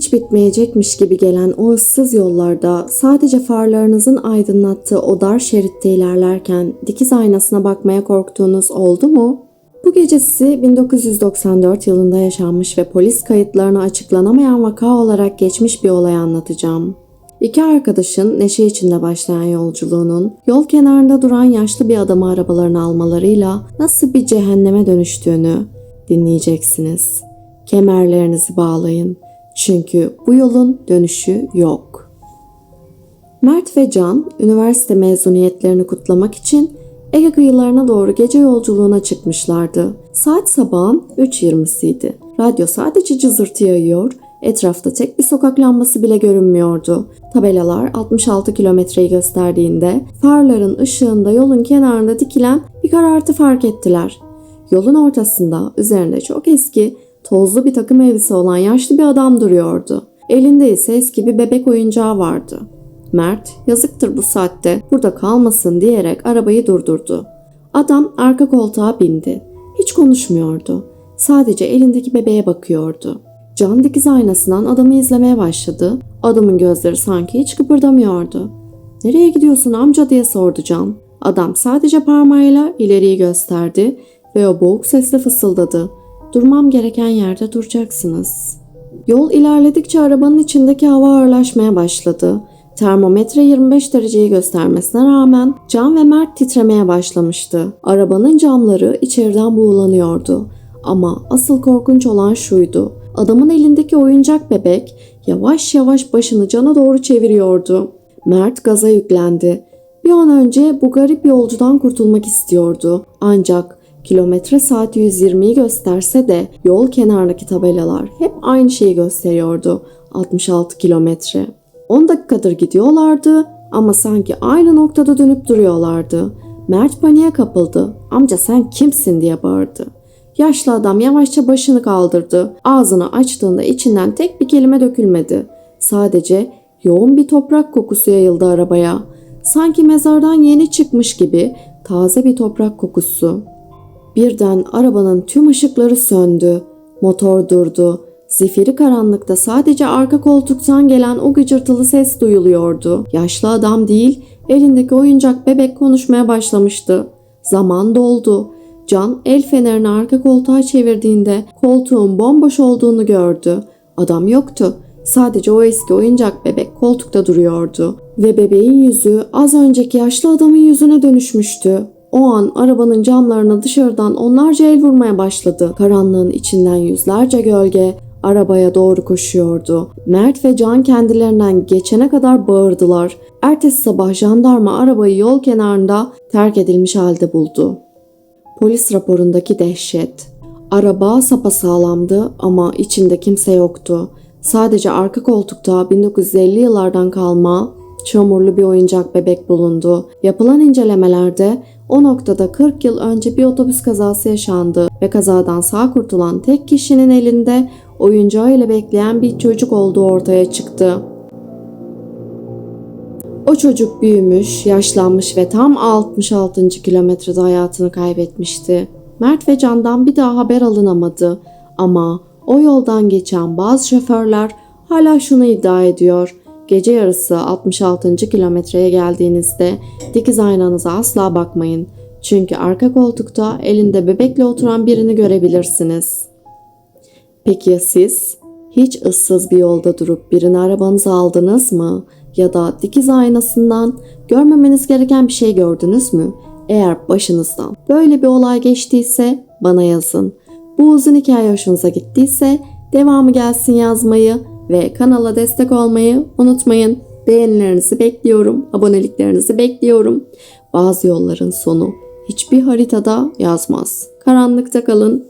hiç bitmeyecekmiş gibi gelen o ıssız yollarda sadece farlarınızın aydınlattığı o dar şeritte ilerlerken dikiz aynasına bakmaya korktuğunuz oldu mu? Bu gecesi 1994 yılında yaşanmış ve polis kayıtlarına açıklanamayan vaka olarak geçmiş bir olayı anlatacağım. İki arkadaşın neşe içinde başlayan yolculuğunun yol kenarında duran yaşlı bir adamı arabalarına almalarıyla nasıl bir cehenneme dönüştüğünü dinleyeceksiniz. Kemerlerinizi bağlayın. Çünkü bu yolun dönüşü yok. Mert ve Can üniversite mezuniyetlerini kutlamak için Ege kıyılarına doğru gece yolculuğuna çıkmışlardı. Saat sabahın 3.20'siydi. Radyo sadece cızırtı yayıyor, etrafta tek bir sokak lambası bile görünmüyordu. Tabelalar 66 kilometreyi gösterdiğinde farların ışığında yolun kenarında dikilen bir karartı fark ettiler. Yolun ortasında üzerinde çok eski, tozlu bir takım elbise olan yaşlı bir adam duruyordu. Elinde ise eski bir bebek oyuncağı vardı. Mert yazıktır bu saatte burada kalmasın diyerek arabayı durdurdu. Adam arka koltuğa bindi. Hiç konuşmuyordu. Sadece elindeki bebeğe bakıyordu. Can dikiz aynasından adamı izlemeye başladı. Adamın gözleri sanki hiç kıpırdamıyordu. Nereye gidiyorsun amca diye sordu Can. Adam sadece parmağıyla ileriyi gösterdi ve o boğuk sesle fısıldadı. Durmam gereken yerde duracaksınız. Yol ilerledikçe arabanın içindeki hava ağırlaşmaya başladı. Termometre 25 dereceyi göstermesine rağmen Can ve Mert titremeye başlamıştı. Arabanın camları içeriden buğulanıyordu. Ama asıl korkunç olan şuydu. Adamın elindeki oyuncak bebek yavaş yavaş başını Can'a doğru çeviriyordu. Mert gaza yüklendi. Bir an önce bu garip yolcudan kurtulmak istiyordu. Ancak kilometre saat 120'yi gösterse de yol kenarındaki tabelalar hep aynı şeyi gösteriyordu. 66 kilometre. 10 dakikadır gidiyorlardı ama sanki aynı noktada dönüp duruyorlardı. Mert paniğe kapıldı. Amca sen kimsin diye bağırdı. Yaşlı adam yavaşça başını kaldırdı. Ağzını açtığında içinden tek bir kelime dökülmedi. Sadece yoğun bir toprak kokusu yayıldı arabaya. Sanki mezardan yeni çıkmış gibi taze bir toprak kokusu. Birden arabanın tüm ışıkları söndü. Motor durdu. Zifiri karanlıkta sadece arka koltuktan gelen o gıcırtılı ses duyuluyordu. Yaşlı adam değil, elindeki oyuncak bebek konuşmaya başlamıştı. Zaman doldu. Can el fenerini arka koltuğa çevirdiğinde koltuğun bomboş olduğunu gördü. Adam yoktu. Sadece o eski oyuncak bebek koltukta duruyordu ve bebeğin yüzü az önceki yaşlı adamın yüzüne dönüşmüştü. O an arabanın camlarına dışarıdan onlarca el vurmaya başladı. Karanlığın içinden yüzlerce gölge arabaya doğru koşuyordu. Mert ve Can kendilerinden geçene kadar bağırdılar. Ertesi sabah jandarma arabayı yol kenarında terk edilmiş halde buldu. Polis raporundaki dehşet. Araba sapasağlamdı ama içinde kimse yoktu. Sadece arka koltukta 1950 yıllardan kalma çamurlu bir oyuncak bebek bulundu. Yapılan incelemelerde o noktada 40 yıl önce bir otobüs kazası yaşandı ve kazadan sağ kurtulan tek kişinin elinde oyuncağı ile bekleyen bir çocuk olduğu ortaya çıktı. O çocuk büyümüş, yaşlanmış ve tam 66. kilometrede hayatını kaybetmişti. Mert ve Can'dan bir daha haber alınamadı ama o yoldan geçen bazı şoförler hala şunu iddia ediyor. Gece yarısı 66. kilometreye geldiğinizde dikiz aynanıza asla bakmayın. Çünkü arka koltukta elinde bebekle oturan birini görebilirsiniz. Peki ya siz? Hiç ıssız bir yolda durup birini arabanıza aldınız mı? Ya da dikiz aynasından görmemeniz gereken bir şey gördünüz mü? Eğer başınızdan böyle bir olay geçtiyse bana yazın. Bu uzun hikaye hoşunuza gittiyse devamı gelsin yazmayı ve kanala destek olmayı unutmayın. Beğenilerinizi bekliyorum, aboneliklerinizi bekliyorum. Bazı yolların sonu hiçbir haritada yazmaz. Karanlıkta kalın,